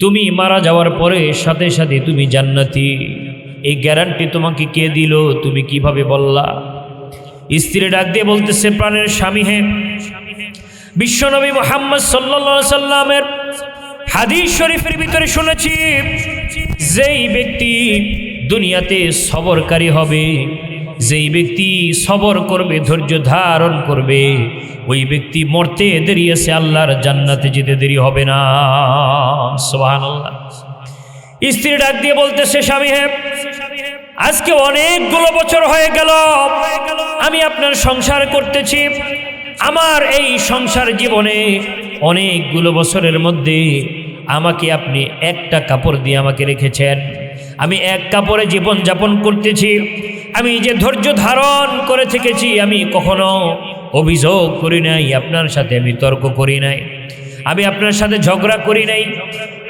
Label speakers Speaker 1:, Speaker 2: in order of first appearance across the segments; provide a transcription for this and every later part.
Speaker 1: তুমি মারা যাওয়ার পরে সাথে সাথে তুমি জান্নাতি। এই গ্যারান্টি তোমাকে কে দিল? তুমি কীভাবে বললা? স্ত্রী ডাক দিয়ে বলতেছে, প্রাণের স্বামী হে। বিশ্বনবী মোহাম্মদ সাল্লা সাল্লামের হাদিস শরীফের ভিতরে শুনেছি, যেই ব্যক্তি দুনিয়াতে সবরকারী হবে যেই ব্যক্তি সবর করবে, ধৈর্য ধারণ করবে, ওই ব্যক্তি মরতে দেরি আছে, আল্লাহর জান্নাতে যেতে দেরি হবে না। সোহান আল্লাহ স্ত্রী ডাক দিয়ে বলতেছে, স্বামী হ্যাঁ আজকে অনেকগুলো বছর হয়ে গেল, আমি আপনার সংসার করতেছি। আমার এই সংসার জীবনে অনেকগুলো বছরের মধ্যে আমাকে আপনি একটা কাপড় দিয়ে আমাকে রেখেছেন। আমি এক কাপড়ে জীবন যাপন করতেছি। আমি যে ধৈর্য ধারণ করে থেকেছি, আমি কখনো অভিযোগ করি নাই, আপনার সাথে আমি তর্ক করি নাই, আমি আপনার সাথে ঝগড়া করি নাই,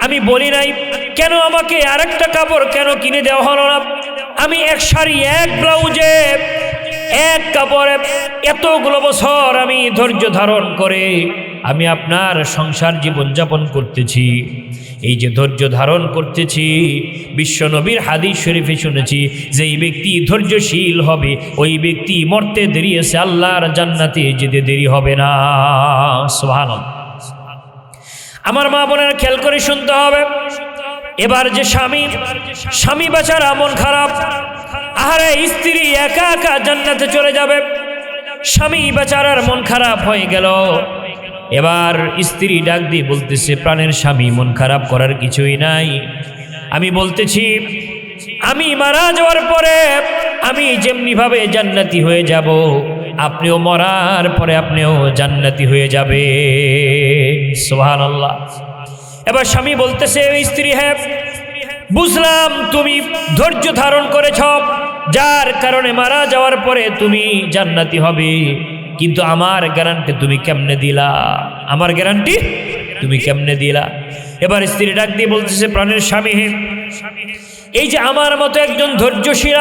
Speaker 1: আমি বলি নাই, কেন আমাকে আরেকটা কাপড় কেন কিনে দেওয়া হলো না? আমি এক শাড়ি, এক ব্লাউজে, এক কাপড়ে এতগুলো বছর আমি ধৈর্য ধারণ করে আমি আপনার সংসার জীবনযাপন করতেছি। এই যে ধৈর্য ধারণ করতেছি বিশ্বনবীর হাদিস শরীফে শুনেছি যে এই ব্যক্তি ধৈর্যশীল হবে, ওই ব্যক্তি মরতে দেরি আছে আল্লাহর জান্নাতে যেতে দেরি হবে না। সোহান আমার মা বোনের খেয়াল করে শুনতে হবে। এবার যে স্বামী স্বামী বেচারা মন খারাপ, আহারে স্ত্রী একা একা জান্নাতে চলে যাবে। স্বামী বেচারার মন খারাপ হয়ে গেল। এবার স্ত্রী ডাক দিয়ে বলতেছে, প্রাণের স্বামী, মন খারাপ করার কিছুই নাই। আমি বলতেছি, আমি মারা যাওয়ার পরে আমি যেমনিভাবে জান্নাতি হয়ে যাব, আপনিও মরার পরে আপনিও জান্নাতি হয়ে যাবে সোহান আল্লাহ এবার স্বামী বলতেছে স্ত্রী হ্যাঁ বুঝলাম তুমি ধৈর্য ধারণ করেছ, যার কারণে মারা যাওয়ার পরে তুমি জান্নাতি হবে। কিন্তু আমার গ্যারান্টি তুমি কেমনে দিলা? আমার গ্যারান্টি তুমি কেমনে দিলা? এবার স্ত্রী ডাক দিয়ে বলতেছে, প্রাণের স্বামী এই যে আমার মতো একজন ধৈর্যশীল,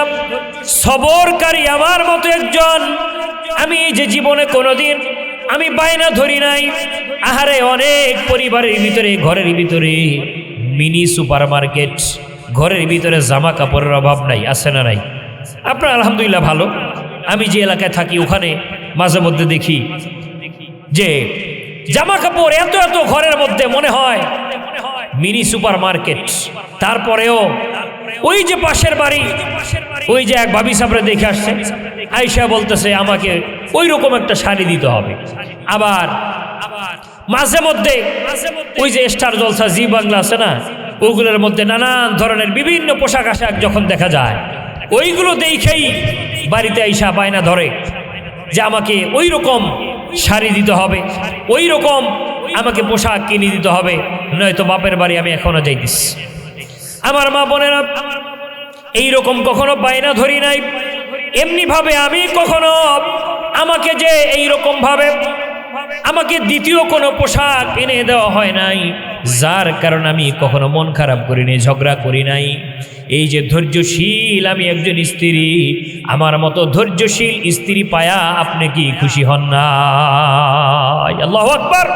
Speaker 1: সবরকারী আমার মতো একজন, আমি এই যে জীবনে কোনোদিন আমি বায়না ধরি নাই, আহারে অনেক পরিবারের ভিতরে, ঘরের ভিতরে মিনি সুপার মার্কেট ঘরের ভিতরে জামা কাপড়ের অভাব নাই, আছে না নাই? আপনার আলহামদুলিল্লাহ ভালো। আমি যে এলাকায় থাকি ওখানে মাঝে মধ্যে দেখি যে জামা কাপড় এত এত ঘরের মধ্যে মনে হয় মিনি সুপার মার্কেট তারপরেও ওই যে পাশের বাড়ি, ওই যে এক ভাবি সাপড়ে দেখে আসছে। আইসা বলতেছে, আমাকে ওই রকম একটা শাড়ি দিতে হবে। আবার মাঝে মধ্যে ওই যে স্টার জলসা, জি বাংলা আছে না, ওগুলোর মধ্যে নানান ধরনের বিভিন্ন পোশাক আশাক যখন দেখা যায়, ওইগুলো দেখেই বাড়িতে আইসা বায়না ধরে যে আমাকে ওই রকম শাড়ি দিতে হবে ওই রকম আমাকে পোশাক কিনে দিতে হবে, নয়তো বাপের বাড়ি আমি এখনও যাইতিস আমার মা বোনেরা এই রকম কখনো বায়না ধরি নাই। এমনিভাবে আমি কখনো আমাকে যে এই রকম ভাবে আমাকে দ্বিতীয় কোনো পোশাক এনে দেওয়া হয় নাই। যার কারণে আমি কখনো মন খারাপ করি নাই ঝগড়া করি নাই। এই যে ধৈর্যশীল আমি একজন স্ত্রী, আমার মতো ধৈর্যশীল স্ত্রী পায়া আপনি কি খুশি হন না আল্লাহ আকবার।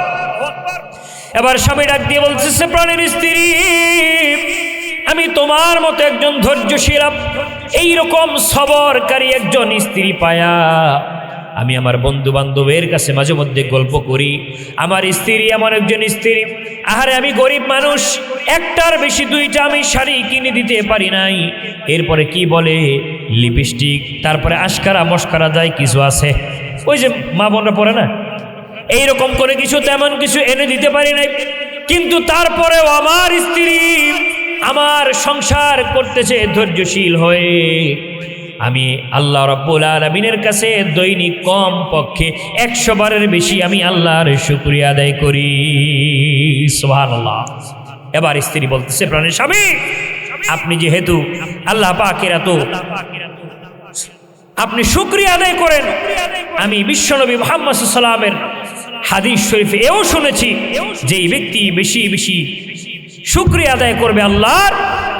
Speaker 1: এবার স্বামী ডাক দিয়ে বলতেছে প্রাণের স্ত্রী, আমি তোমার মতো একজন ধৈর্যশীল এইরকম সবরকারী একজন স্ত্রী পায়া আমি আমার বন্ধু বান্ধবের কাছে মাঝে মধ্যে গল্প করি। আমার স্ত্রী আমার একজন স্ত্রী। আহারে, আমি গরিব মানুষ। একটার বেশি দুইটা আমি শাড়ি কিনে দিতে পারি নাই। এরপরে কি বলে? লিপস্টিক, তারপরে আশকারা মস্কারা যায় কিছু আছে। ওই যে মা বোনরা পড়ে না? এইরকম করে কিছু, তেমন কিছু এনে দিতে পারি নাই। কিন্তু তারপরেও আমার স্ত্রী আমার সংসার করতেছে ধৈর্যশীল হয়ে। আমি আল্লাহ রব্বুল আলমিনের কাছে দৈনিক কম পক্ষে একশো বারের বেশি আমি আল্লাহর শুক্রিয়া আদায় করি। সোহান এবার স্ত্রী বলতেছে, প্রাণের স্বামী, আপনি যেহেতু আল্লাহ পাকের এত আপনি শুক্রিয়া আদায় করেন, আমি বিশ্বনবী মোহাম্মদ হাদিস শরীফে এও শুনেছি যে ব্যক্তি বেশি বেশি শুক্রিয়া আদায় করবে আল্লাহর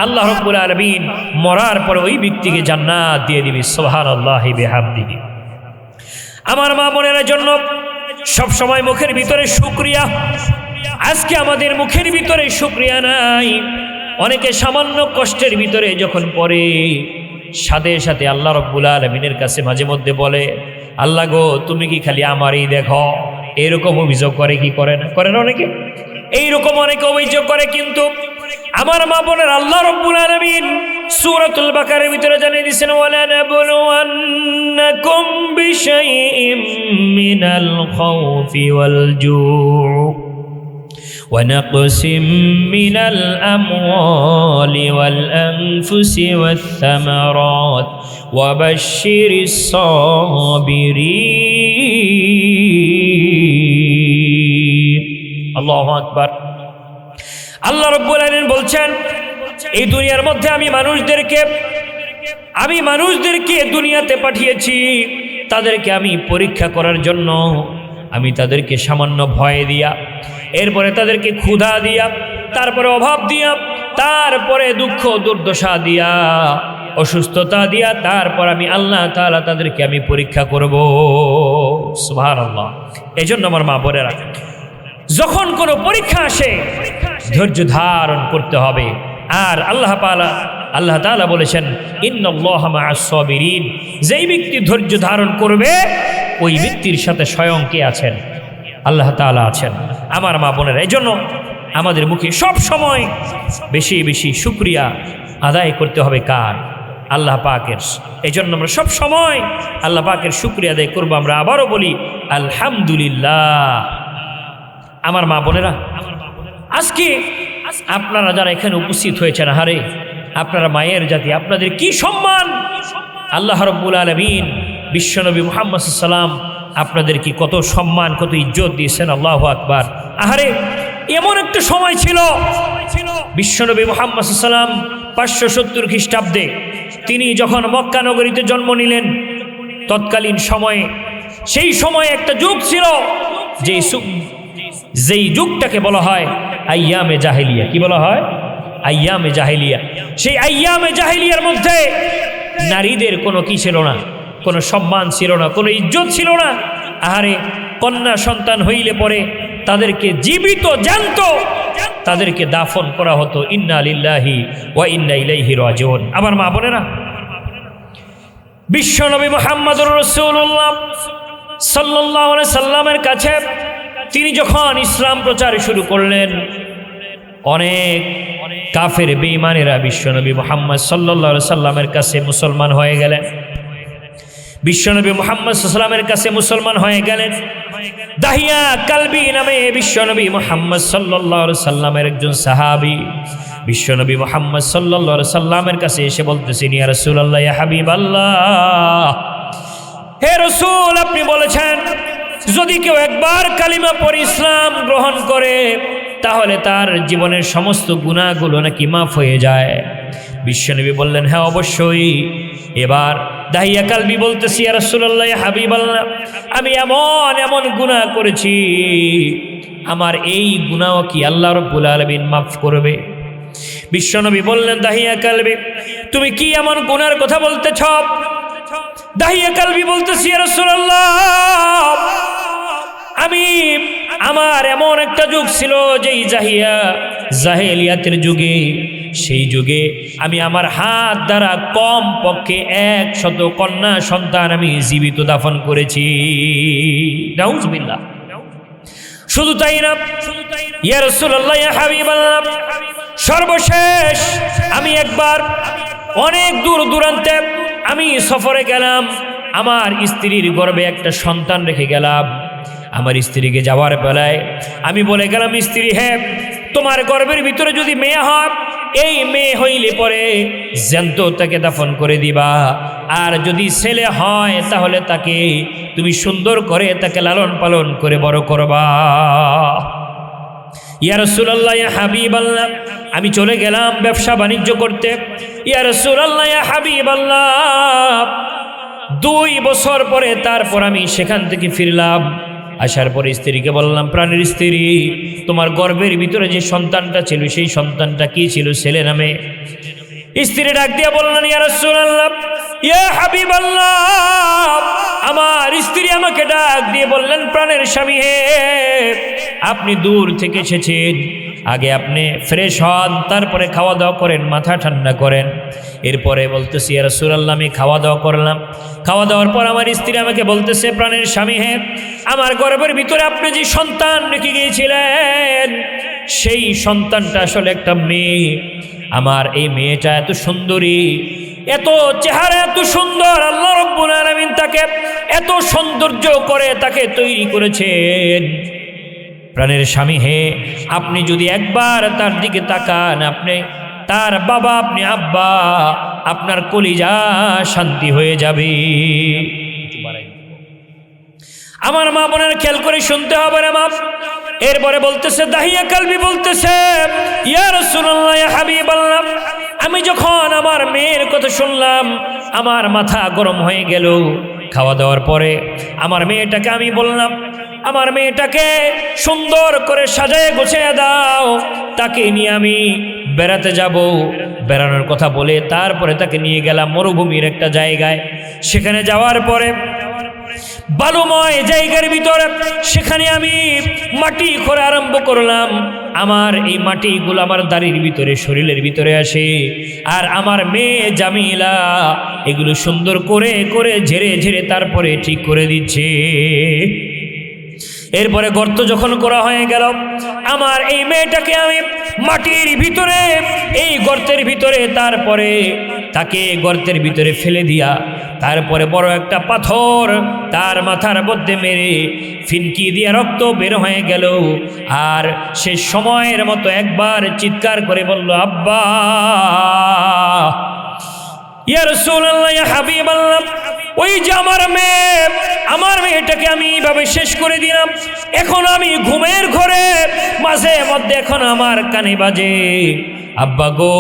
Speaker 1: আল্লাহ রব্বুল আলমিন মরার পরে ওই ব্যক্তিকে জান্নাত দিয়ে দিবি সোহান আল্লাহ বেহামদিহি। আমার মা বোনের জন্য সব সময় মুখের ভিতরে শুক্রিয়া। আজকে আমাদের মুখের ভিতরে শুক্রিয়া নাই। অনেকে সামান্য কষ্টের ভিতরে যখন পড়ে, সাথে সাথে আল্লাহ রব্বুল আলমিনের কাছে মাঝে মধ্যে বলে, আল্লাহ গো, তুমি কি খালি আমারই দেখো? এরকম অভিযোগ করে কি করে না? করে না অনেকে? এইরকম অনেকে অভিযোগ করে কিন্তু আমার মা বোনের আল্লাহ রব্বুল আলমিন সূরাতুল বাকারের ভিতরে জানিয়ে দিয়েছেন ওয়ালা নাবলুওয়ান্নাকুম বিশাইইম মিনাল খাউফি ওয়াল জু' ونقص من الأموال والأنفس والثمرات وبشر الصابرين الله أكبر আল্লাহ রব্বুল আলামিন বলছেন, এই দুনিয়ার মধ্যে আমি মানুষদেরকে আমি মানুষদেরকে দুনিয়াতে পাঠিয়েছি। তাদেরকে আমি পরীক্ষা করার জন্য, আমি তাদেরকে সামান্য ভয় দিয়া, এরপরে তাদেরকে ক্ষুধা দিয়া, তারপরে অভাব দিয়া, তারপরে দুঃখ, দুর্দশা দিয়া, অসুস্থতা দিয়া, তারপর আমি আল্লাহ তাআলা তাদেরকে আমি পরীক্ষা করব। সুভার আল্লাহ এই জন্য আমার মা বোনেরা, যখন কোনো পরীক্ষা আসে ধৈর্য ধারণ করতে হবে। আর আল্লাহ পালা আল্লাহ তাআলা বলেছেন সাবিরিন। যেই ব্যক্তি ধৈর্য ধারণ করবে, ওই ব্যক্তির সাথে স্বয়ং কে আছেন? আল্লাহ তাআলা আছেন। আমার মা বোনের এই জন্য আমাদের মুখে সব সময় বেশি বেশি শুক্রিয়া আদায় করতে হবে। কার? আল্লাহ পাকের। এই জন্য আমরা সব সময় আল্লাহ পাকের শুক্রিয়া আদায় করব। আমরা আবারও বলি, আলহামদুলিল্লাহ। আমার মা বোনেরা আজকে আপনারা যারা এখানে উপস্থিত হয়েছেন হারে আপনারা মায়ের জাতি, আপনাদের কি সম্মান? আল্লাহ রব্বুল আলমিন, বিশ্বনবী মুহাম্মদ সাল্লাম আপনাদের কি কত সম্মান, কত ইজ্জত দিয়েছেন, আল্লাহ আকবার। আহারে, এমন একটা সময় ছিল, বিশ্বনবী মুহাম্মদ সাল্লাম পাঁচশো সত্তর খ্রিস্টাব্দে তিনি যখন মক্কা নগরীতে জন্ম নিলেন, তৎকালীন সময়ে, সেই সময়ে একটা যুগ ছিল যে যেই যুগটাকে বলা হয় আইয়ামে জাহেলিয়া। কি বলা হয়? আইয়ামে জাহেলিয়া। সেই আইয়ামে জাহেলিয়ার মধ্যে নারীদের কোনো কি ছিল না? কোনো সম্মান ছিল না, কোনো ইজ্জত ছিল না। আহারে, কন্যা সন্তান হইলে পরে তাদেরকে জীবিত জানত তাদেরকে দাফন করা হতো, ইন্না লিল্লাহি ওয়া ইন্না ইলাইহি রাজিউন। আমার মা বোনেরা বিশ্বনবী মোহাম্মদুর রসুল্লাহ সাল্লাহ সাল্লামের কাছে তিনি যখন ইসলাম প্রচার শুরু করলেন, অনেক কাফের বেইমানেরা বিশ্বনবী মোহাম্মদ সাল্লা সাল্লামের কাছে মুসলমান হয়ে গেলেন। বিশ্বনবী মোহাম্মদ সাল্লামের কাছে মুসলমান হয়ে গেলেন। দাহিয়া কালবি নামে বিশ্বনবী মোহাম্মদ সাল্লাহ সাল্লামের একজন সাহাবি বিশ্বনবী মোহাম্মদ সাল্লা সাল্লামের কাছে এসে বলতেছেন ইয়া রসুল্লাহ হাবিব আল্লাহ হে রসুল, আপনি বলেছেন যদি কেউ একবার কালিমা পর ইসলাম গ্রহণ করে, তাহলে তার জীবনের সমস্ত গুণাগুলো নাকি মাফ হয়ে যায়। বিশ্বনবী বললেন হ্যাঁ অবশ্যই। এবার দাহিয়া কালবি বলতেছি আর রসুল্লাহ হাবিব আল্লাহ আমি এমন এমন গুণা করেছি। আমার এই গুণাও কি আল্লাহ রব্বুল আলমিন মাফ করবে? বিশ্বনবী বললেন, দাহিয়া কালবি, তুমি কি এমন গুণার কথা বলতেছ? দাহিয়া কালবি বলতেছি রসুল্লাহ আমি আমার এমন একটা যুগ ছিল যেই জাহিয়া, জাহেলিয়াতের যুগে। সেই যুগে আমি আমার হাত দ্বারা কম পক্ষে এক শত কন্যা সন্তান আমি জীবিত দাফন করেছি। নাউজবিল্লাহ। শুধু তাই না, ইয়া রাসূলুল্লাহ, ইয়া হাবিবাল্লাহ, সর্বশেষ আমি একবার অনেক দূর দূরান্তে আমি সফরে গেলাম, আমার স্ত্রীর গর্বে একটা সন্তান রেখে গেলাম। আমার স্ত্রীকে যাওয়ার বেলায় আমি বলে গেলাম, স্ত্রী হ্যাঁ তোমার গর্বের ভিতরে যদি মেয়ে হয়, এই মেয়ে হইলে পরে জ্যান্ত তাকে দাফন করে দিবা। আর যদি ছেলে হয়, তাহলে তাকে তুমি সুন্দর করে তাকে লালন পালন করে বড় করবা। ইয়া রসুল্লাহ হাবিব আল্লাহ আমি চলে গেলাম ব্যবসা বাণিজ্য করতে। ইয়া রসুল্লাহ হাবিব আল্লাহ দুই বছর পরে তারপর আমি সেখান থেকে ফিরলাম। আসার পরে স্ত্রীকে বললাম, প্রাণের স্ত্রী, তোমার গর্ভের ভিতরে যে সন্তানটা ছিল, সেই সন্তানটা কি ছিল? ছেলে নামে? স্ত্রী ডাক দিয়া বললেন, ইয়া রাসূলুল্লাহ, ইয়া হাবিব আমার স্ত্রী আমাকে ডাক দিয়ে বললেন, প্রাণের স্বামী হে, আপনি দূর থেকে এসেছেন। আগে আপনি ফ্রেশ হন, তারপরে খাওয়া দাওয়া করেন, মাথা ঠান্ডা করেন। এরপরে বলতেছি আর সুরাল্লাহ আমি খাওয়া দাওয়া করলাম। খাওয়া দাওয়ার পর আমার স্ত্রী আমাকে বলতেছে, প্রাণের স্বামী হে, আমার গর্বের ভিতরে আপনি যে সন্তান রেখে গিয়েছিলেন, সেই সন্তানটা আসলে একটা মেয়ে। আমার এই মেয়েটা এত সুন্দরী এত চেহারা, এত সুন্দর, আল্লাহ রব্বুল আলামিন তাকে এত সৌন্দর্য করে তাকে তৈরি করেছেন। প্রাণের স্বামী হে, আপনি যদি একবার তার দিকে তাকান, আপনি তার বাবা, আপনি আব্বা, আপনার কলিজা শান্তি হয়ে যাবে। আমার মা বোনের খেয়াল করে শুনতে হবে রে মা। এরপরে বলতেছে, দাহিয়া কালবি বলতেছে, ইয়া রাসূলুল্লাহ, ইয়া হাবিবাল্লাহ আমি যখন আমার মেয়ের কথা শুনলাম, আমার মাথা গরম হয়ে গেল। খাওয়া দাওয়ার পরে আমার মেয়েটাকে আমি বললাম, আমার মেয়েটাকে সুন্দর করে সাজায় গোছায় দাও, তাকে নিয়ে আমি বেড়াতে যাব। বেড়ানোর কথা বলে তারপরে তাকে নিয়ে গেলাম মরুভূমির একটা জায়গায়। সেখানে যাওয়ার পরে বালুময় জায়গার ভিতরে, সেখানে আমি মাটি খোঁড়া আরম্ভ করলাম। আমার এই মাটিগুলো আমার দাড়ির ভিতরে, শরীরের ভিতরে আসে। আর আমার মেয়ে জামিলা এগুলো সুন্দর করে করে ঝেড়ে ঝেড়ে তারপরে ঠিক করে দিচ্ছে। এরপরে গর্ত যখন করা হয়ে গেল, আমার এই মেয়েটাকে আমি মাটির ভিতরে, এই গর্তের ভিতরে তারপরে তাকে গর্তের ভিতরে ফেলে দিয়া, তারপরে বড় একটা পাথর তার মাথার মধ্যে মেরে ফিনকি দিয়ে রক্ত বের হয়ে গেল। আর সে সময়ের মতো একবার চিৎকার করে বলল, আব্বা, ইয়া রাসূলুল্লাহ, ইয়া হাবিবাল্লাহ ওই যে আমার মেয়ে, আমার মেয়েটাকে আমি এইভাবে শেষ করে দিলাম। এখন আমি ঘুমের ঘরে, মাঝে মধ্যে এখন আমার কানে বাজে। আব্বা গো,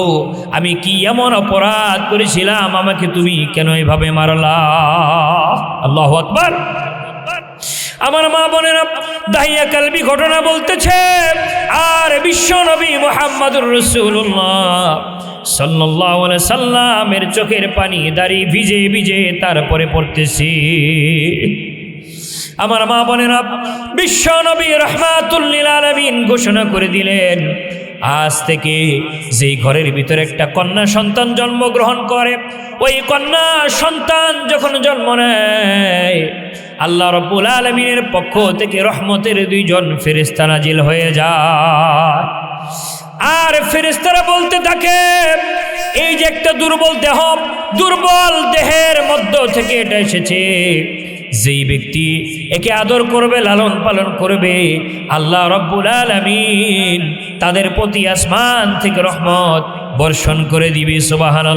Speaker 1: আমি কি এমন অপরাধ করেছিলাম? আমাকে তুমি কেন এভাবে মারলা? আল্লাহ আকবার। আমার মা বোনেরা, দাহিয়া কালবি ঘটনা বলতেছে, আর বিশ্ব নবী মোহাম্মদুর রসুল্লাহ সাল্লাহ সাল্লামের চোখের পানি দাড়ি ভিজে ভিজে তারপরে পড়তেছি। আমার মা বোনেরা, বিশ্ব নবী রহমাতুল্লিল আলমিন ঘোষণা করে দিলেন আজ থেকে যেই ঘরের ভিতরে একটা কন্যা সন্তান জন্মগ্রহণ করে, ওই কন্যা সন্তান যখন জন্ম নেয়, আল্লাহ রব্বুল আলমিনের পক্ষ থেকে রহমতের দুইজন ফেরিস্তা নাজিল হয়ে যায়। আর ফেরিস্তারা বলতে থাকে, এই যে একটা দুর্বল দেহ, দুর্বল দেহের মধ্য থেকে এটা এসেছে। যেই ব্যক্তি একে আদর করবে, লালন পালন করবে, আল্লাহ রব্বুল আলমিন তাদের প্রতি আসমান থেকে রহমত বর্ষণ করে দিবে সুবাহান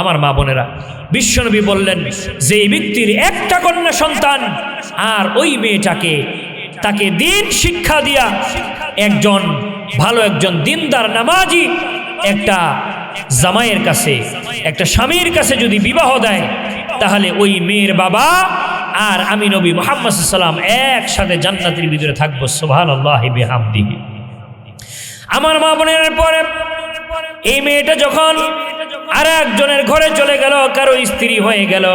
Speaker 1: আমার মা বোনেরা, বিশ্বনবী বললেন যে ব্যক্তির একটা কন্যা সন্তান আর ওই মেয়েটাকে তাকে দিন শিক্ষা দিয়া একজন ভালো একজন দিনদার নামাজি একটা জামাইয়ের কাছে, একটা স্বামীর কাছে যদি বিবাহ দেয় তাহলে ওই মেয়ের বাবা আর আমি নবী মোহাম্মদ সাল্লাম একসাথে জান্নাতের ভিতরে থাকব সোহান আল্লাহ বেহামদিহি। আমার মা বোনের পরে এই মেয়েটা যখন আর একজনের ঘরে চলে গেল কারও স্ত্রী হয়ে গেল,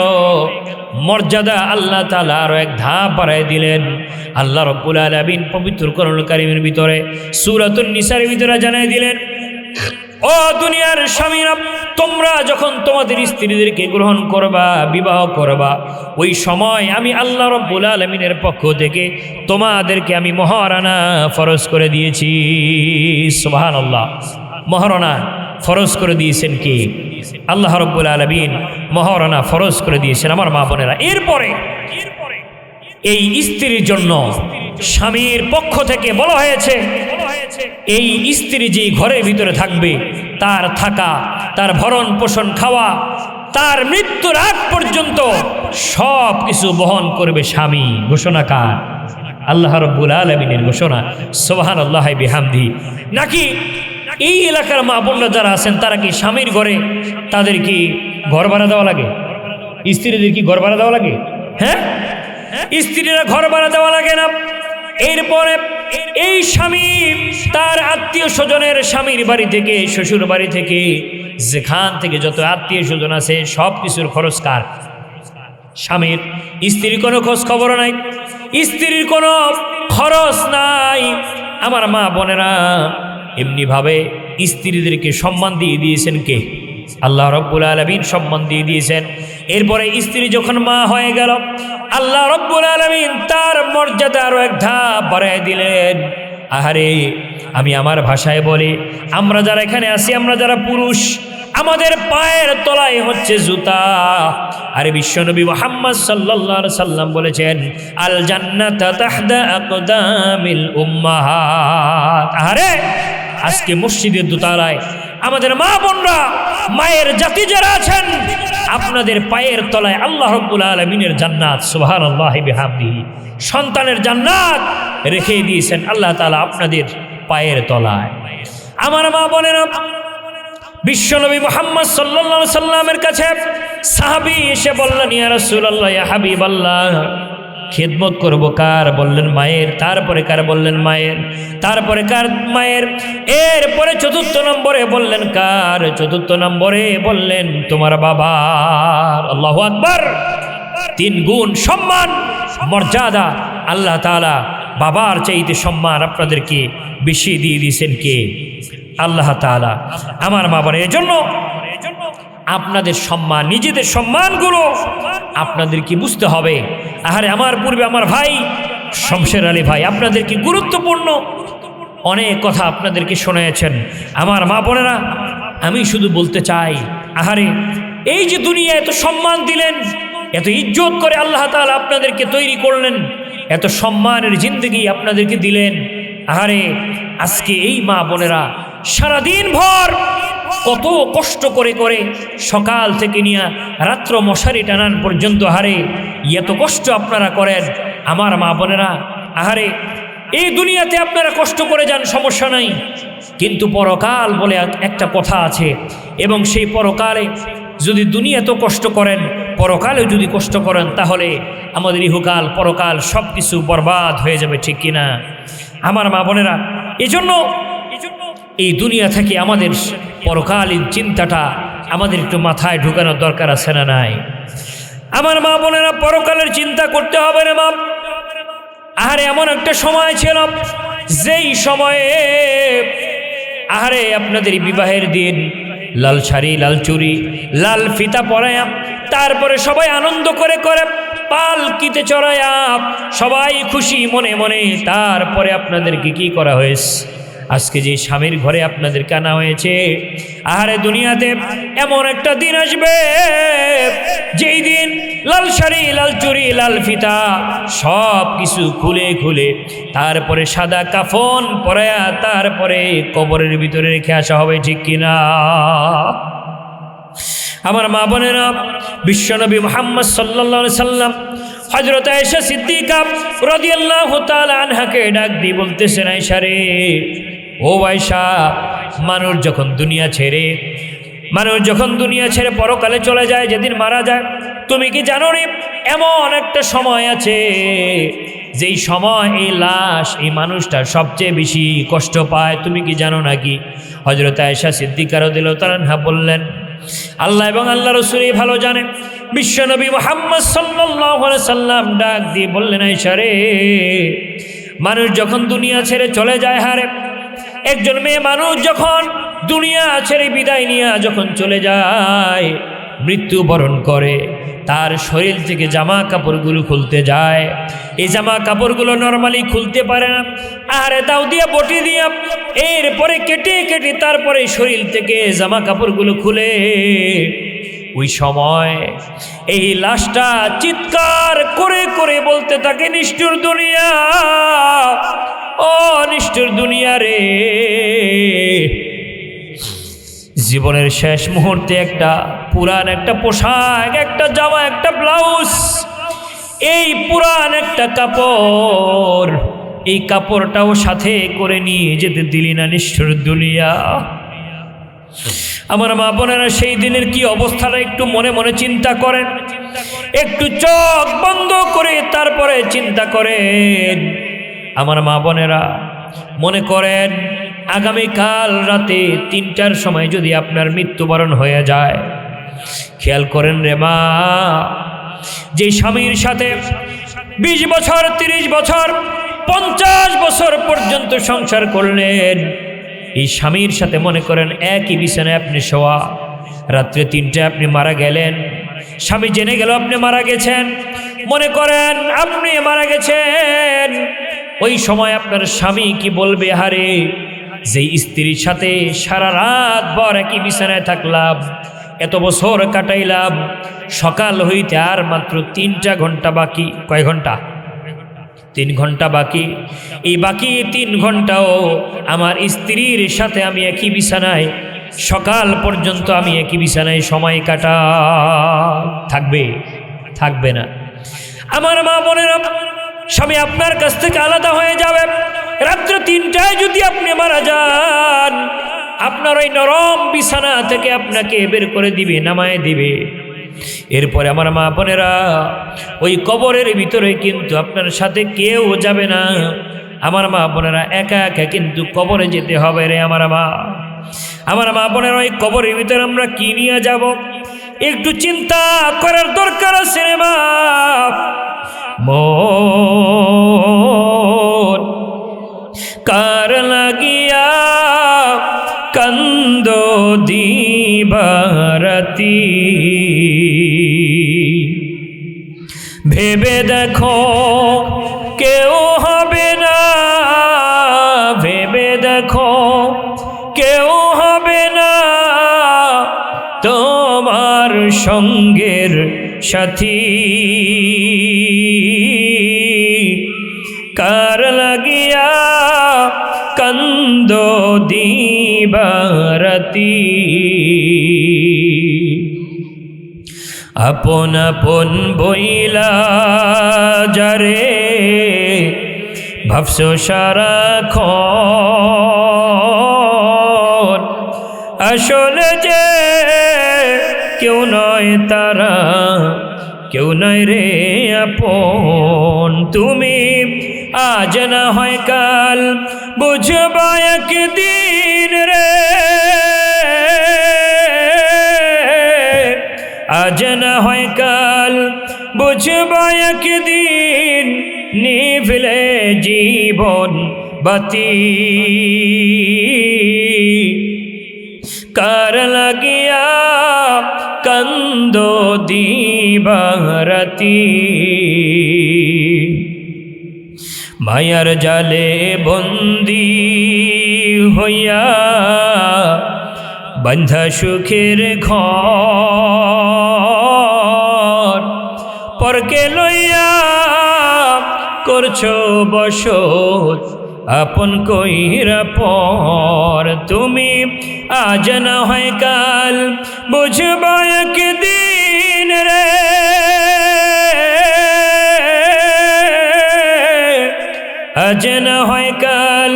Speaker 1: মর্যাদা আল্লাহ তালা আরও এক ধাপ বাড়াই দিলেন। আল্লাহ রব্বুল আলমিন পবিত্র করুল কারিমের ভিতরে সুরাতুল নিসার ভিতরে জানাই দিলেন ও দুনিয়ার স্বামীরা, তোমরা যখন তোমাদের স্ত্রীদেরকে গ্রহণ করবা, বিবাহ করবা, ওই সময় আমি আল্লাহ রব্বুল আলমিনের পক্ষ থেকে তোমাদেরকে আমি মহারানা ফরজ করে দিয়েছি। সুবাহান আল্লাহ মহারণা ফরজ করে দিয়েছেন কি? আল্লাহ রব্বুল আলমিন মহারণা ফরজ করে দিয়েছেন আমার মা বোনেরা। এরপরে এই স্ত্রীর জন্য স্বামীর পক্ষ থেকে বলা হয়েছে, এই স্ত্রী যে ঘরের ভিতরে থাকবে, তার থাকা, তার ভরণ পোষণ খাওয়া, তার মৃত্যুর আগ পর্যন্ত সব কিছু বহন করবে স্বামী। ঘোষণাকার আল্লাহ রব্বুল আলমিনের ঘোষণা। সোহান আল্লাহ বিহামদি। নাকি এই এলাকার মা বোনরা যারা আছেন, তারা কি স্বামীর ঘরে তাদের কি ঘর ভাড়া দেওয়া লাগে? স্ত্রীদের কি ঘর ভাড়া দেওয়া লাগে? হ্যাঁ? স্ত্রীরা ঘর ভাড়া দেওয়া লাগে না। এরপরে এই স্বামী তার আত্মীয় স্বজনের স্বামীর বাড়ি থেকে, শ্বশুর বাড়ি থেকে, যেখান থেকে যত আত্মীয় স্বজন আছে, সব কিছুর খরচ কার স্বামীর স্ত্রীর কোনো খোঁজ খবর নাই, স্ত্রীর কোনো খরচ নাই। আমার মা বোনেরা এমনিভাবে স্ত্রীদেরকে সম্মান দিয়ে দিয়েছেন কে? আল্লাহ রব্বুল আলমিন সম্মান দিয়ে দিয়েছেন। এরপরে স্ত্রী যখন মা হয়ে গেল, আল্লাহ রব্বুল আলমিন তার মর্যাদা আরও এক ধাপ বাড়াই দিলেন। আহারে, আমি আমার ভাষায় বলি, আমরা যারা এখানে আছি, আমরা যারা পুরুষ, আমাদের পায়ের তলায় হচ্ছে জুতা। আরে বিশ্বনবী মোহাম্মদ আলাইহি সাল্লাম বলেছেন, আল জান্নাত তাহদা আকদামিল উম্মাহাত। আরে আজকে মসজিদের দোতলায় আমাদের মা বোনরা, মায়ের জাতি যারা আছেন, আপনাদের পায়ের তলায় আল্লাহ রব্বুল আলমিনের জান্নাত সুহান আল্লাহ বিহামদিহি। সন্তানের জান্নাত রেখে দিয়েছেন আল্লাহ তালা আপনাদের পায়ের তলায়। আমার মা বোনেরা, বিশ্বনবী মোহাম্মদ সাল্লা সাল্লামের কাছে সাহাবি এসে বললেন, ইয়া রাসূলুল্লাহ, ইয়া হাবিবাল্লাহ। খেদমত করব। কার বললেন মায়ের, তারপরে কার বললেন মায়ের, তারপরে কার মায়ের? এরপরে চতুর্থ নম্বরে বললেন কার? চতুর্থ নম্বরে বললেন তোমার বাবা। আল্লাহ আকবার। তিন গুণ সম্মান, মর্যাদা আল্লাহ তাআলা বাবার চাইতে সম্মান আপনাদেরকে বেশি দিয়ে দিয়েছেন কে? আল্লাহ তাআলা। আমার মা বোনের এজন্য আপনাদের সম্মান, নিজেদের সম্মানগুলো আপনাদেরকে বুঝতে হবে? আহারে, আমার পূর্বে আমার ভাই শমশের আলী ভাই আপনাদেরকে গুরুত্বপূর্ণ? অনেক কথা আপনাদেরকে শোনাইছেন আমার মা বোনেরা, আমি শুধু বলতে চাই, আহারে, এই যে দুনিয়া এত সম্মান দিলেন, এত ইজ্জত করে আল্লাহ তাআলা আপনাদেরকে তৈরি করলেন, এত সম্মানের জিন্দগি আপনাদেরকে দিলেন আহারে, আজকে এই মা বোনেরা সারাদিন ভর কত কষ্ট করে করে সকাল থেকে নিয়ে রাত্র মশারি টানান পর্যন্ত হারে এত কষ্ট আপনারা করেন। আমার মা বোনেরা, আহারে, এই দুনিয়াতে আপনারা কষ্ট করে যান, সমস্যা নাই। কিন্তু পরকাল বলে একটা কথা আছে এবং সেই পরকালে যদি দুনিয়া তো কষ্ট করেন পরকালে যদি কষ্ট করেন, তাহলে আমাদের ইহুকাল, পরকাল সব কিছু বরবাদ হয়ে যাবে, ঠিক কিনা? আমার মা বোনেরা, এজন্য এই দুনিয়া থেকে আমাদের পরকালীন চিন্তাটা আমাদের একটু মাথায় ঢুকানোর দরকার আছে না নাই? আমার মা বোনেরা, পরকালের চিন্তা করতে হবে না মা আহারে, এমন একটা সময় ছিল, যেই সময়ে, আহারে, আপনাদের বিবাহের দিন, লাল শাড়ি, লাল চুরি লাল ফিতা পরায়া তারপরে সবাই আনন্দ করে করে পালকিতে চড়ায়া সবাই খুশি মনে মনে। তারপরে আপনাদেরকে কি করা হয়েছে? আজকে যে স্বামীর ঘরে আপনাদেরকে আনা হয়েছে, আহারে দুনিয়াতে এমন একটা দিন আসবে, যেই দিন লাল শাড়ি, লাল চুড়ি, লাল ফিতা সব কিছু খুলে খুলে, তারপরে সাদা কাফন পরায়া, তারপরে কবরের ভিতরে রেখে আসা হবে, ঠিক কিনা? আমার মা বোনেরা, বিশ্বনবী মোহাম্মদ সাল্লা সাল্লাম হজরত আয়েশা সিদ্দিকা রদিয়াল্লাহ আনহাকে ডাক দিয়ে বলতেছেন, আয়েশা রে, ও আয়েশা, মানুষ যখন দুনিয়া ছেড়ে, মানুষ যখন দুনিয়া ছেড়ে পরকালে চলে যায়, যেদিন মারা যায়, তুমি কি জানো রে, এমন একটা সময় আছে, যেই সময় এই লাশ, এই মানুষটা সবচেয়ে বেশি কষ্ট পায়, তুমি কি জানো নাকি? হজরত আয়েশা সিদ্দিকারও দিল তারা বললেন আল্লাহ এবং আল্লাহ রসুলই ভালো জানে বিশ্বনবী মোহাম্মদ সাল্লাম ডাক দিয়ে বললেন রে মানুষ যখন দুনিয়া ছেড়ে চলে যায়, হারে। একজন মেয়ে মানুষ যখন দুনিয়া ছেড়ে বিদায় নিয়ে যখন চলে যায় মৃত্যুবরণ করে। তার শরীর থেকে জামা কাপড়গুলো খুলতে যায়। এই জামা কাপড়গুলো নর্মালি খুলতে পারে না। আরে দাও দিয়া, বটি দিয়া। এরপরে কেটে কেটে তারপরে শরীর থেকে জামা কাপড়গুলো খুলে। ওই সময় এই লাশটা চিৎকার করে করে বলতে থাকে, নিষ্ঠুর দুনিয়া, ও নিষ্ঠুর দুনিয়া রে। জীবনের শেষ মুহূর্তে একটা পুরান একটা পোশাক, একটা জামা, একটা ব্লাউজ। এই পুরান একটা কাপড়। এই কাপড়টাও সাথে করে নিয়ে যেতে দিলি না নিষ্ঠুর দুনিয়া আমার মা বোনেরা, সেই দিনের কি অবস্থাটা একটু মনে মনে চিন্তা করেন। একটু চোখ বন্ধ করে তারপরে চিন্তা করেন। আমার মা বোনেরা, মনে করেন আগামীকাল রাতে তিনটার সময় যদি আপনার মৃত্যুবরণ হয়ে যায়, খেয়াল করেন রে মা, যে স্বামীর সাথে বিশ বছর, তিরিশ বছর, পঞ্চাশ বছর পর্যন্ত সংসার করলেন, এই স্বামীর সাথে মনে করেন একই বিছানায় আপনি শোয়া, রাত্রে তিনটে আপনি মারা গেলেন, স্বামী জেনে গেল আপনি মারা গেছেন, মনে করেন আপনি মারা গেছেন, ওই সময় আপনার স্বামী কি বলবে, হারে যে স্ত্রীর সাথে সারা রাত ভর একই বিছানায় থাকলাম, এত বছর কাটাইলাম, সকাল হইতে আর মাত্র তিনটা ঘণ্টা বাকি, কয় ঘণ্টা? তিন ঘণ্টা বাকি। এই বাকি তিন ঘন্টাও আমার স্ত্রীর সাথে আমি একই বিছানায়, সকাল পর্যন্ত আমি একই বিছানায় সময় কাটা থাকবে? থাকবে না। আমার মা বোনেরা, স্বামী আপনার কাছ থেকে আলাদা হয়ে যাবে রাত্র তিনটায় যদি আপনি মারা যান, আপনার ওই নরম বিছানা থেকে আপনাকে বের করে দিবে, নামায় দিবে। এরপরে আমার মা বোনেরা, ওই কবরের ভিতরে কিন্তু আপনার সাথে কেউ যাবে না। আমার মা বোনেরা, একা একা কিন্তু কবরে যেতে হবে রে আমার মা। আমার মা বোনেরা, ওই কবরের ভিতরে আমরা কি নিয়ে যাব? একটু চিন্তা করার দরকার আছে রে মা। দিবারতি ভেবে দেখো, কেউ হবে না। ভেবে দেখো, কেউ হবে না। তোমার সঙ্গের সাথী। কার লাগিয়া কন্দ দিবারতি আপন আপন বইলা যারে, ভাবছ সারা আসলে যে কেউ নয় তারা, কেউ নয় রে আপন। তুমি আজ না হয় কাল বুঝবা একদিন রে আজ না হয় কাল। বুঝবা একদিন নিভলে জীবন বাতি। কার লাগিয়া কন্দ দিবারতি। মায়ার জালে বন্দি হইয়া বন্ধা সুখের ঘর। পরকে লইয়া করছ বসত, আপন কইরা পর। তুমি আজ না হয় কাল, বুঝবা একদিন রে। আজ না হয় কাল,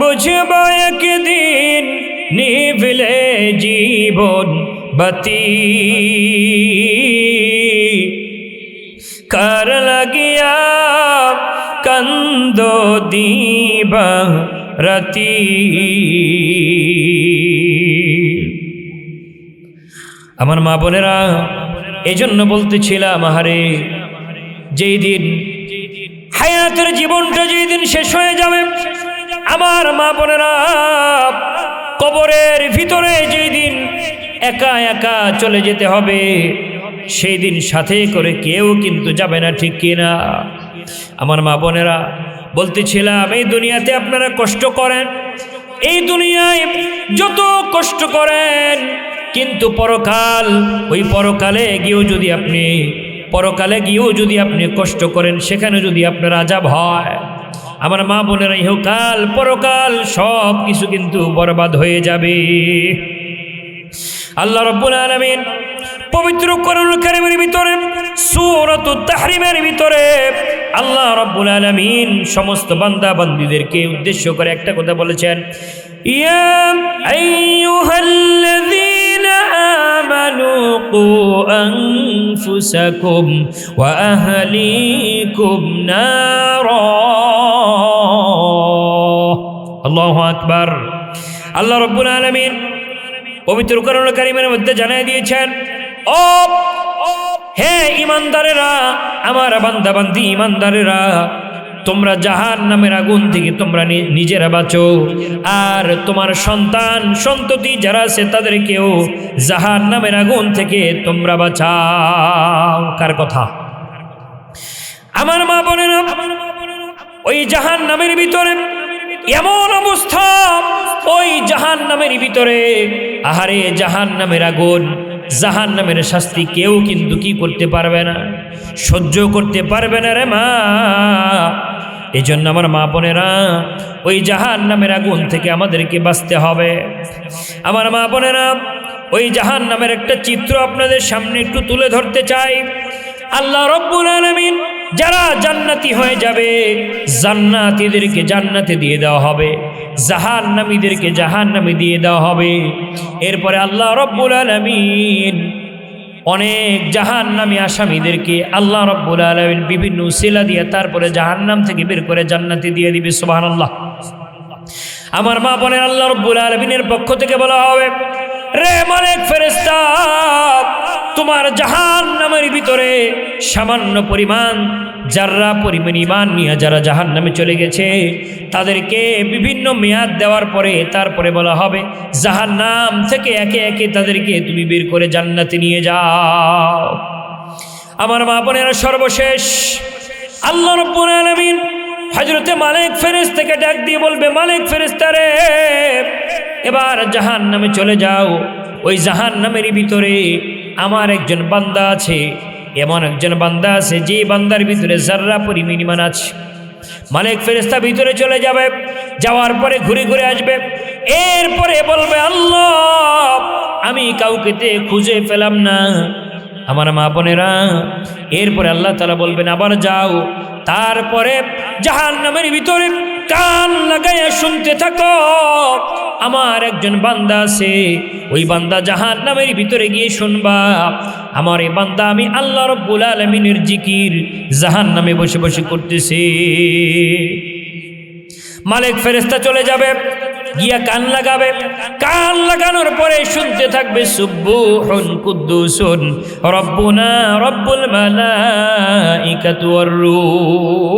Speaker 1: বুঝবা একদিন নিভলে জীবন বাতি। কার লাগিয়া কন্দ দিবা রাতি আমার মা বোনেরা এই জন্য বলতেছিলাম, আহারে, যেই দিন হায়াতের জীবনটা যেই দিন শেষ হয়ে যাবে, আমার মা বোনেরা কবরের ভিতরে যেই দিন একা একা চলে যেতে হবে, সেই দিন সাথে করে কেউ কিন্তু যাবে না, ঠিক কিনা আমার মা বোনেরা, বলতেছিলাম, এই দুনিয়াতে আপনারা কষ্ট করেন, এই দুনিয়ায় যত কষ্ট করেন, কিন্তু পরকাল, ওই পরকালে গিয়েও যদি আপনি, পরকালে গিয়েও যদি আপনি কষ্ট করেন, সেখানে যদি আপনার আজাব হয়। আমার মা বোনেরা, ইহকাল পরকাল সব কিছু কিন্তু বরবাদ হয়ে যাবে। আল্লাহ রব্বুল আলমিন পবিত্র করুন কারিমের ভিতরে, সুরত তাহরিমের ভিতরে আল্লাহ রব্বুল আলমিন সমস্ত বান্দা বান্দিদেরকে উদ্দেশ্য করে একটা কথা বলেছেন, ইয়া কু আনফুসাকুম ওয়া আহলিকুম নারা আল্লাহু আকবার আল্লাহ রব্বুল আলমিন পবিত্র করণ কারিমের মধ্যে জানিয়ে দিয়েছেন, ও, হে ইমানদারেরা, আমার বান্দাবান্দি ইমানদারেরা তোমরা জাহান নামের আগুন থেকে তোমরা নিজেরা বাঁচো। আর তোমার সন্তান, সন্ততি যারা আছে তাদেরকেও জাহান নামের আগুন থেকে তোমরা বাঁচাও। কার কথা? আমার মা বোনেরা, ওই জাহান নামের ভিতরে এমন অবস্থা, ওই জাহান নামের ভিতরে, আহারে জাহান নামের আগুন জাহান নামের শাস্তি কেউ কিন্তু কি করতে পারবে না? সহ্য করতে পারবে না রে মা। এই জন্য আমার মা বোনেরা, ওই জাহান নামের আগুন থেকে আমাদেরকে বাঁচতে হবে। আমার মা বোনেরা, ওই জাহান নামের একটা চিত্র আপনাদের সামনে একটু তুলে ধরতে চাই। আল্লাহ রব্বুল আলমিন যারা জান্নাতি হয়ে যাবে, জান্নাতিদেরকে জান্নাতে দিয়ে দেওয়া হবে। জাহান নামীদেরকে জাহান নামে দিয়ে দেওয়া হবে। এরপরে আল্লাহ রব্বুল আলমিন অনেক জাহান নামী আসামিদেরকে আল্লাহ রব্বুল আলমিন বিভিন্ন শিলা দিয়ে তারপরে জাহান নাম থেকে বের করে জান্নাতি দিয়ে দিবে সুবাহান আল্লাহ আমার মা বোনের আল্লাহ রব্বুল আলমিনের পক্ষ থেকে বলা হবে, রে মালিক ফেরেস্তা তোমার জাহান নামের ভিতরে সামান্য পরিমাণ যারা পরিমাণ ইমান নিয়ে যারা জাহান নামে চলে গেছে, তাদেরকে বিভিন্ন মেয়াদ দেওয়ার পরে তারপরে বলা হবে জাহান নাম থেকে একে একে তাদেরকে তুমি বের করে জান্নাতে নিয়ে যাও। আমার মা বোনেরা, সর্বশেষ আল্লাহ রব্বুল হজরতে মালিক ফেরেস থেকে ডাক দিয়ে বলবে, মালিক ফেরেস্তারে এবার জাহান নামে চলে যাও। ওই জাহান নামের ভিতরে আমার একজন বান্দা আছে, এমন একজন বান্দা আছে যে বান্দার ভিতরে জাররা পরিমাণ আছে। মালিক ফেরেস্তা ভিতরে চলে যাবে, যাওয়ার পরে ঘুরে ঘুরে আসবে, এরপরে বলবে, আল্লাহ, আমি কাউকে খুঁজে পেলাম না। আমার মা বোনেরা, এরপরে আল্লাহ তালা বলবেন, আবার যাও। তারপরে জাহান নামের ভিতরে কান লাগাইয়া শুনতে থাকো। আমার একজন বান্দা আছে, ওই বান্দা জাহান নামের ভিতরে গিয়ে শুনবা, আমার এই বান্দা আমি আল্লাহ রব্বুল আলমিনের জিকির জাহান নামে বসে বসে করতেছে। মালিক ফেরেস্তা চলে যাবে, গিয়া কান লাগাবে। কান লাগানোর পরে শুনতে থাকবে সুব্বুহুন কুদ্দুসুন, রব্বুনা রব্বুল মালাইকাতু ওয়ার রূহ।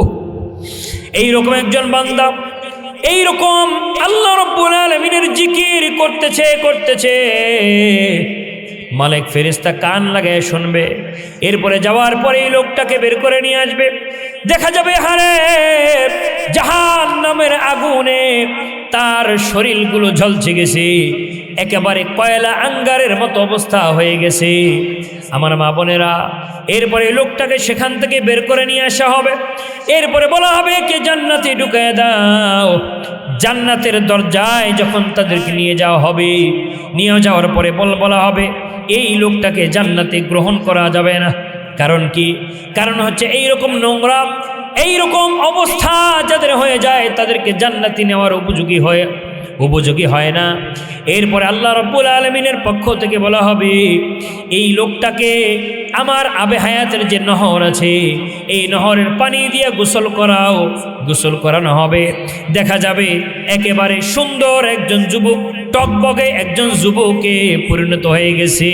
Speaker 1: এই রকম একজন বান্দা এইরকম আল্লাহ রব্বুল আলমিনের জিকির করতেছে করতেছে। মালিক ফেরিস্তা কান লাগায় শুনবে। এরপরে যাওয়ার পরে এই লোকটাকে বের করে নিয়ে আসবে। দেখা যাবে, হারে জাহান নামের আগুনে তার শরীরগুলো ঝলছে গেছে। একেবারে কয়লা আঙ্গারের মতো অবস্থা হয়ে গেছে। আমার মা বোনেরা, এরপরে লোকটাকে সেখান থেকে বের করে নিয়ে আসা হবে। এরপরে বলা হবে কে জান্নাতে ঢুকায় দাও। জান্নাতের দরজায় যখন তাদেরকে নিয়ে যাওয়া হবে, নিয়ে যাওয়ার পরে বল, বলা হবে, এই লোকটাকে জান্নাতে গ্রহণ করা যাবে না। কারণ কি? কারণ হচ্ছে এই রকম নোংরা এই রকম অবস্থা যাদের হয়ে যায়, তাদেরকে জান্নাতি নেওয়ার উপযোগী হয়ে উপযোগী হয় না। এরপরে আল্লাহ রব্বুল আলমিনের পক্ষ থেকে বলা হবে, এই লোকটাকে আমার আবে হায়াতের যে নহর আছে, এই নহরের পানি দিয়ে গোসল করাও, গোসল করানো হবে। দেখা যাবে একেবারে সুন্দর একজন যুবক, টকবগে একজন যুবকে পরিণত হয়ে গেছে।